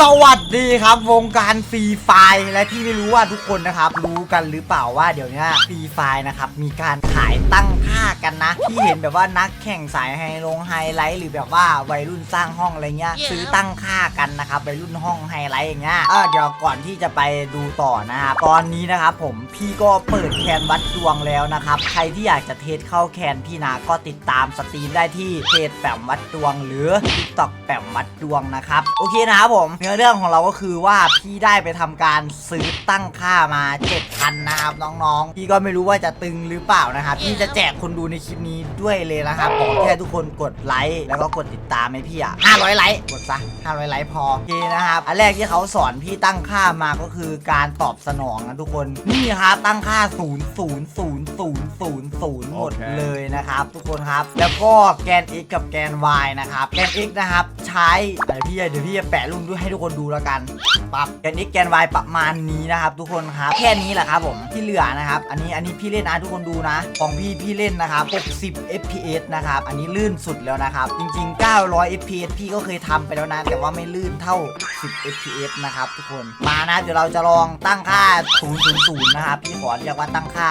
สวัสดีครับวงการฟรีไฟล์และที่ไม่รู้ว่าทุกคนนะครับ รู้กันหรือเปล่าว่าเดี๋ยวนี้ฟรีไฟล์นะครับมีการขายตั้งค่ากันนะ ที่เห็นแบบว่านักแข่งสายไฮลงไฮไลท์หรือแบบว่าวัยรุ่นสร้างห้องอะไรเงี้ย ซื้อตั้งค่ากันนะครับวัยรุ่นห้องไฮไลท์อย่างเงี้ยเออเดี๋ยวก่อนที่จะไปดูต่อนะครับตอนนี้นะครับผมพี่ก็เปิดแคนวัดดวงแล้วนะครับใครที่อยากจะเทสเข้าแคนพี่นะก็ติดตามสตรีมได้ที่เพจแปมวัดดวง หรือ TikTok แปมวัดดวงนะครับโอเคนะครับผมเนื้อเรื่องของเราก็คือว่าพี่ได้ไปทำการซื้อตั้งค่ามา7,000นะครับน้องๆ พี่ก็ไม่รู้ว่าจะตึงหรือเปล่านะครับพี่จะแจกคนดูในคลิปนี้ด้วยเลยนะครับขอแค่ทุกคนกดไลค์แล้วก็กดติดตามให้พี่อะ500ไลค์กดซะ500ไลค์พอโอเคนะครับอันแรกที่เขาสอนพี่ตั้งค่ามาก็คือการตอบสนองนะทุกคนนี่ครับตั้งค่า 0 0 0 0 0 0หมดเคเลยนะครับทุกคนครับ แล้วก็แกน x กับแกน y นะครับแกน x นะครับใช้เดี๋ยวพี่เดี๋ยวพี่จะแปะรูปด้วยให้ทุกคนดูแล้วกัน ปรับแกน x แกน y ประมาณนี้นะครับ ทุกคนครับแค่นี้แหละครับผมที่เหลือนะครับ อันนี้อันนี้พี่เล่นนะทุกคนดูนะ ของพี่พี่เล่นนะครับ 60 fps นะครับ อันนี้ลื่นสุดแล้วนะครับ จริง ๆ 900 fps พี่ก็เคยทำไปแล้วนะ แต่ว่าไม่ลื่นเท่า 10 fps นะครับทุกคนมานะเดี๋ยวเราจะลองตั้งค่า 000 นะครับพี่ขอเรียกว่าตั้งค่า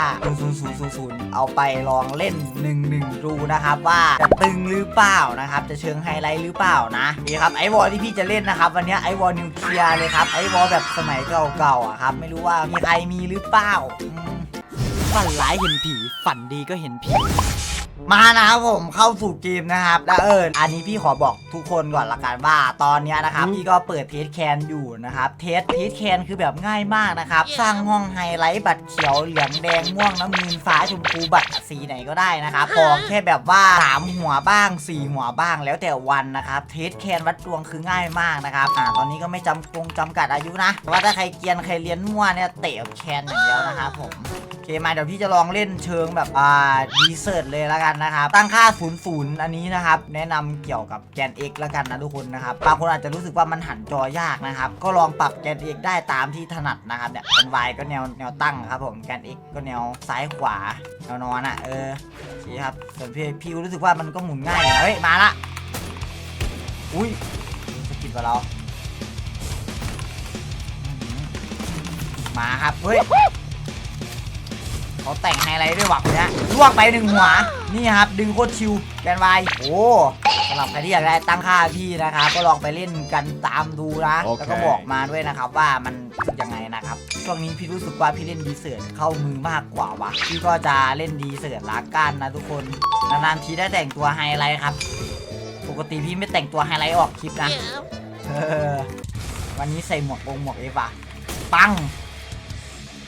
00000 เอาไปลองเล่น 1-1 ดูนะครับ ว่าจะตึงหรือเปล่านะครับ จะเชิงไฮไลท์หรือเปล่านะนี่ครับไอวอลที่พี่จะเล่นนะครับ วันนี้ไอวอลนิวเคลียร์เลยครับไอวอลแบบสมัยเก่าๆอะครับ ไม่รู้ว่ามีใครมีหรือเปล่า ฝันร้ายเห็นผี ฝันดีก็เห็นผี มานะครับผมเข้าสู่เกมนะครับแล้วเอออันนี้พี่ขอบอกทุกคนก่อนละกันว่า ตอนเนี้ยนะครับพี่ก็เปิดเทสแคนอยู่นะครับเทสเทสแคนคือแบบง่ายมากนะครับสร้างห้องไฮไลท์บัตรเขียวเหลืองแดงม่วงน้ำเงินฟ้าชมพูบัตรสีไหนก็ได้นะครับขอแค่แบบว่าสามหัวบ้างสี่หัวบ้างแล้วแต่วันนะครับเทสแคนวัดดวงคือง่ายมากนะครับอ่าตอนนี้ก็ไม่จำกงจำกัดอายุนะแต่ว่าถ้าใครเกรียนใครเรียนมั่วเนี่ยเตะแคนอย่างเดียวนะครับผมโอ เคมาเดี๋ยวพี่จะลองเล่นเชิงแบบอ่าดีเซิร์ตเลยแล้วกันนะครับ ตั้งค่า 0 0 อันนี้นะครับ แนะนำเกี่ยวกับแกน X แล้วกันนะทุกคนนะครับบางคนอาจจะรู้สึกว่ามันหันจอยากนะครับ ก็ลองปรับแกน X ได้ตามที่ถนัดนะครับเนี่ยแกน Y ก็แนวแนวตั้งครับผมแกน X ก็แนวซ้ายขวาแนวนอนอะเออโอเคครับส่วนพี่พี่รู้สึกว่ามันก็หมุนง่ายอยู่นะเฮ้ยมาละอุ้ยสกิดกับเรามาครับเฮ้ย เขาแต่งไฮไลท์ด้วยหวังเนี้ยลวกไปหนึ่งหัว นี่ครับ ดึงโคตรชิวแกนวายโอ้สำหรับใครที่อยากได้ตั้งค่าพี่นะครับ ก็ลองไปเล่นกันตามดูนะโอเคแล้วก็บอกมาด้วยนะครับว่ามันยังไงนะครับ ช่วงนี้พี่รู้สึกว่าพี่เล่นดีเสิร์ตเข้ามือมากกว่าวะพี่ก็จะเล่นดีเสิร์ตละกันนะทุกคนนานๆทีได้แต่งตัวไฮไลท์ครับ ปกติพี่ไม่แต่งตัวไฮไลท์ออกคลิปนะเออวันนี้ใส่หมวกองหมวกเอฟอะปัง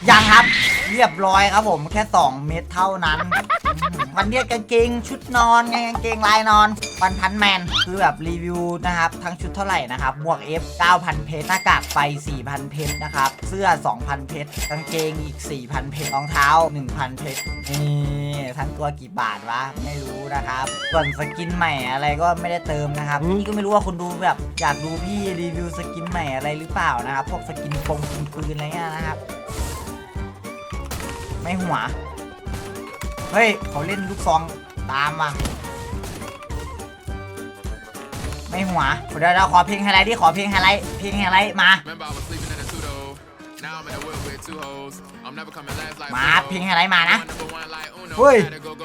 ยังครับ เรียบร้อยครับผมแค่ 2 เม็ดเท่านั้นอืมวันเนี้ยกางเกงชุดนอนไงกางเกงลายนอนวันพันแมนคือแบบรีวิวนะครับ ทั้งชุดเท่าไหร่นะครับหมวก F 9,000 เพชรหน้ากากไฟ 4,000 เพชรนะครับ เสื้อ 2,000 เพชรกางเกงอีก 4,000 เพชรรองเท้า 1,000 เพชรนี่ทั้งตัวกี่บาทวะไม่รู้นะครับ ส่วนสกินใหม่อะไรก็ไม่ได้เติมนะครับพี่ก็ไม่รู้ว่าคนดูแบบอยากดูพี่รีวิวสกินใหม่อะไรหรือเปล่านะครับพวกสกินปงสกินปืนอะไรเงี้ยนะครับ ไม่หัว เฮ้ย เขาเล่นลูกซองตามว่ะไม่หัวเดี๋ยวเราขอเพลงไฮไลท์ดิขอเพลงไฮไลท์เพลงไฮไลท์มา Remember, I was sleeping in a two door. Now I'm in a whip with two hoes. I'm never coming last like มา Pluto. เพลงไฮไลท์มานะ One number one like Uno. Hey. Had to go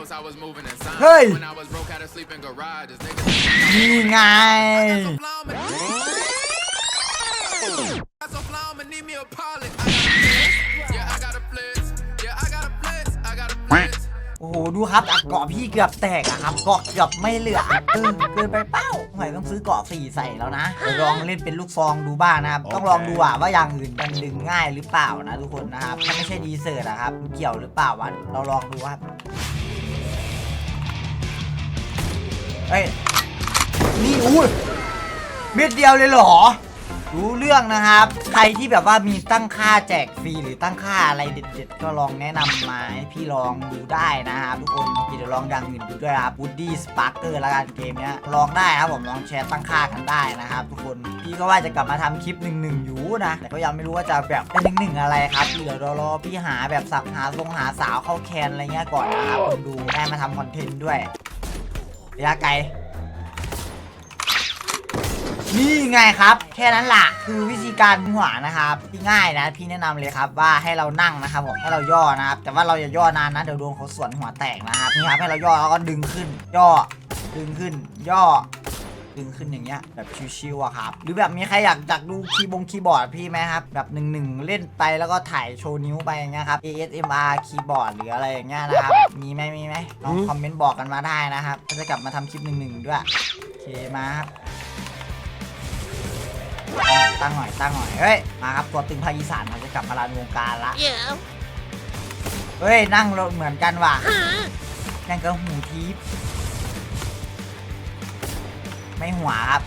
ดูครับอะเกาะพี่เกือบแตกอะครับเกาะเกือบไม่เหลือเออเกินไปเป้าหน่อยต้องซื้อเกาะสี่ใส่แล้วนะเดี๋ยวลองเล่นเป็นลูกซองดูบ้างนะครับ ต้องลองดูอะว่าอย่างอื่นมันดึงง่ายหรือเปล่านะทุกคนนะครับถ้าไม่ใช่ดีเซอร์นะครับมันเกี่ยวหรือเปล่าวะเราลองดูครับเฮ้ยนี่อุ้ยเม็ดเดียวเลยเหรอ รู้เรื่องนะครับ ใครที่แบบว่ามีตั้งค่าแจกฟรีหรือตั้งค่าอะไรเด็ดๆ ก็ลองแนะนำมาให้พี่ลองดูได้นะครับทุกคนพี่เดี๋ยวลองอย่างอื่นดูด้วยครับ Woody Sparker ละกันเกมเนี้ยลองได้ครับผมลองแชร์ตั้งค่ากันได้นะครับทุกคนพี่ก็ว่าจะกลับมาทำคลิปหนึ่งหนึ่งอยู่นะแต่ก็ยังไม่รู้ว่าจะแบบเป็นหนึ่งหนึ่งอะไรครับพี่เดี๋ยวรอพี่หาแบบสับหาทรงหาสาวเข้าแคนอะไรเงี้ยก่อนนะครับคนดูได้มาทำคอนเทนต์ด้วยระยะไกล นี่ไงครับ แค่นั้นล่ะคือวิธีการหัวนะครับที่ง่ายนะ พี่แนะนำเลยครับว่าให้เรานั่งนะครับผมให้เราย่อนะครับ แต่ว่าเราอย่าย่อนานนะเดี๋ยวโดนเขาสวนหัวแตกนะครับนี่ครับให้เราย่อแล้วก็ดึงขึ้น ย่อดึงขึ้น ย่อดึงขึ้นอย่างเงี้ยแบบชิวๆอะครับ หรือแบบมีใครอยากอยากดูคีย์บงคีย์บอร์ดพี่ไหมครับ แบบหนึ่งหนึ่งเล่นไปแล้วก็ถ่ายโชว์นิ้วไปอย่างเงี้ยครับ ASMR คีย์บอร์ดหรืออะไรอย่างเงี้ยนะครับ มีไหมมีไหมลองคอมเมนต์บอกกันมาได้นะครับก็จะกลับมาทำคลิปหนึ่งหนึ่งด้วยโอเคมาครับ ตั้งหน่อยตั้งหน่อยเฮ้ยมาครับตัวตึงภาคอีสานเราจะกลับมาลานวงการละ Yeah. เฮ้ยนั่งรถเหมือนกันว่ะนั่งกับหูทิพย์ไม่หัวครับ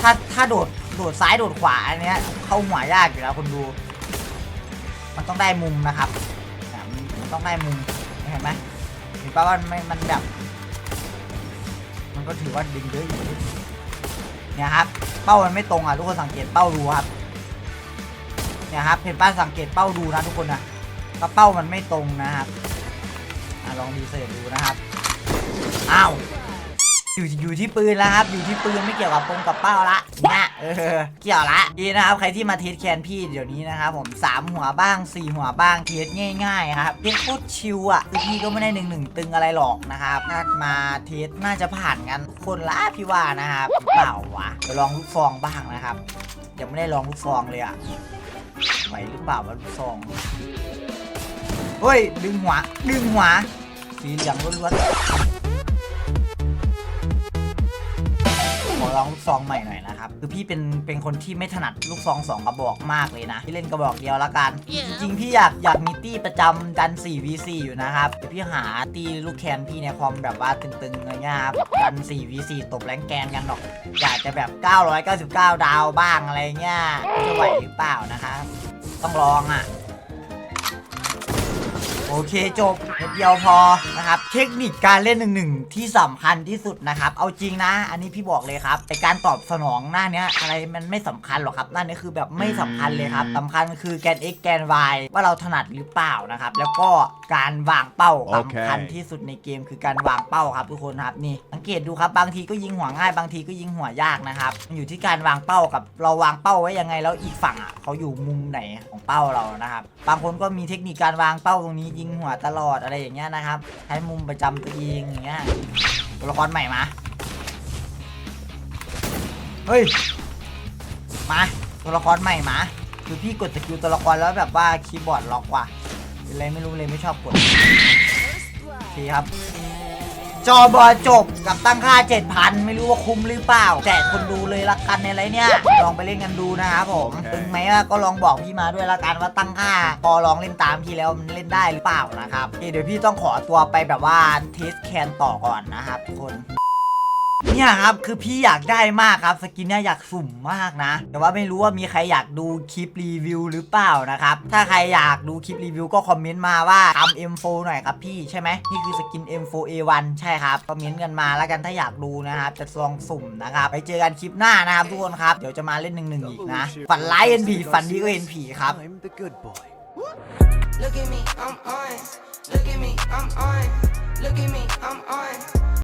ถ้าถ้าโดดโดดซ้ายโดดขวาอันเนี้ยเข้าหัวยากอยู่แล้วคนดู มันต้องได้มุมนะครับอะมันมันต้องได้มุมเห็นไหมเห็นป่ะว่ามันมันแบบ มันก็ถือว่าดึงเยอะอยู่ เนี่ยครับเป้ามันไม่ตรงอะทุกคนสังเกตเป้าดูครับเนี่ยครับเห็นป้าสังเกตเป้าดูนะทุกคนนะก็เป้ามันไม่ตรงนะครับอะลองดีเสิร์ชดูนะครับอ้าว อยู่อยู่ที่ปืนแล้วครับอยู่ที่ปืนไม่เกี่ยวกับปงกับเป้าละนะเออเกี่ยวละดีนะครับใครที่มาเทสแคนพี่เดี๋ยวนี้นะครับผมสามหัวบ้างสี่หัวบ้างเทสง่ายๆครับเทสโคตรชิวอะคือพี่ก็ไม่ได้หนึ่งหนึ่งตึงอะไรหรอกนะครับถ้ามาเทสน่าจะผ่านกันคนละพี่ว่านะครับเปล่าวะเดี๋ยวลองลูกฟองบ้างนะครับยังไม่ได้ลองลูกฟองเลยอะไหวหรือเปล่าวะลูกซองเฮ้ยดึงหัวดึงหัวสีเหลืองล้วนๆ ลองลูกซองใหม่หน่อยนะครับ คือพี่เป็นเป็นคนที่ไม่ถนัดลูกซองสองกระบอกมากเลยนะ พี่เล่นกระบอกเดียวละกัน จริงๆ พี่อยากอยากมีตี้ประจำดัน 4v4 อยู่นะครับเดี๋ยวพี่หาตีลูกแคนพี่ในคอมแบบว่าตึงๆอะไรเงี้ยครับดัน 4v4 ตบแรงแกนกันหรอก อยากจะแบบ 999 ดาวบ้างอะไรเงี้ยจะไหวหรือเปล่านะครับต้องลองอะโอเคจบเม็ดเดียวพอนะครับ เทคนิคการเล่นหนึ่งหนึ่งที่สำคัญที่สุดนะครับ เอาจริงนะ อันนี้พี่บอกเลยครับแต่การตอบสนองหน้าเนี้ยอะไรมันไม่สำคัญหรอกครับหน้านี้คือแบบไม่สำคัญเลยครับสำคัญคือแกน x แกน y ว่าเราถนัดหรือเปล่านะครับ แล้วก็การวางเป้าโอเคสำคัญที่สุดในเกมคือการวางเป้าครับทุกคนครับนี่สังเกตดูครับบางทีก็ยิงหัวง่ายบางทีก็ยิงหัวยากนะครับมันอยู่ที่การวางเป้ากับเราวางเป้าไว้ยังไงแล้วอีกฝั่งอะเขาอยู่มุมไหนของเป้าเรานะครับบางคนก็มีเทคนิคการวางเป้าตรงนี้ยิงหัวตลอดอะไรอย่างเงี้ยนะครับใช้มุมประจำตัวเองอย่างเงี้ยตัวละครใหม่มาเฮ้ยมาตัวละครใหม่มาคือพี่กดสกิลตัวละครแล้วแบบว่าคีย์บอร์ดล็อกว่ะเป็นอะไรไม่รู้เลยไม่ชอบกดโอเคครับ จอบอจบกับตั้งค่า 7,000 ไม่รู้ว่าคุ้มหรือเปล่าแจกคนดูเลยละกันในไรเนี่ย ลองไปเล่นกันดูนะครับผมโอเคตึงไหมอะก็ลองบอกพี่มาด้วยละกันว่าตั้งค่า พอลองเล่นตามพี่แล้วมันเล่นได้หรือเปล่านะครับโอเคเดี๋ยวพี่ต้องขอตัวไปแบบว่าเทสแคนต่อก่อนนะครับทุกคน เนี่ยครับคือพี่อยากได้มากครับ สกินเนี่ยอยากสุ่มมากนะ แต่ว่าไม่รู้ว่ามีใครอยากดูคลิปรีวิวหรือเปล่านะครับ ถ้าใครอยากดูคลิปรีวิวก็คอมเมนต์มาว่าทำ M4 หน่อยครับพี่ใช่ไหมนี่คือสกิน M4A1 ใช่ครับคอมเมนต์กันมาแล้วกันถ้าอยากดูนะครับจะลองสุ่มนะครับไปเจอกันคลิปหน้านะครับทุกคนครับเดี๋ยวจะมาเล่นหนึ่งหนึ่งอีกนะฝันร้ายเอ็นผีฝันดีก็เอ็นผีครับ Look at me, I'm on. Look at me, I'm on. Look at me, I'm on.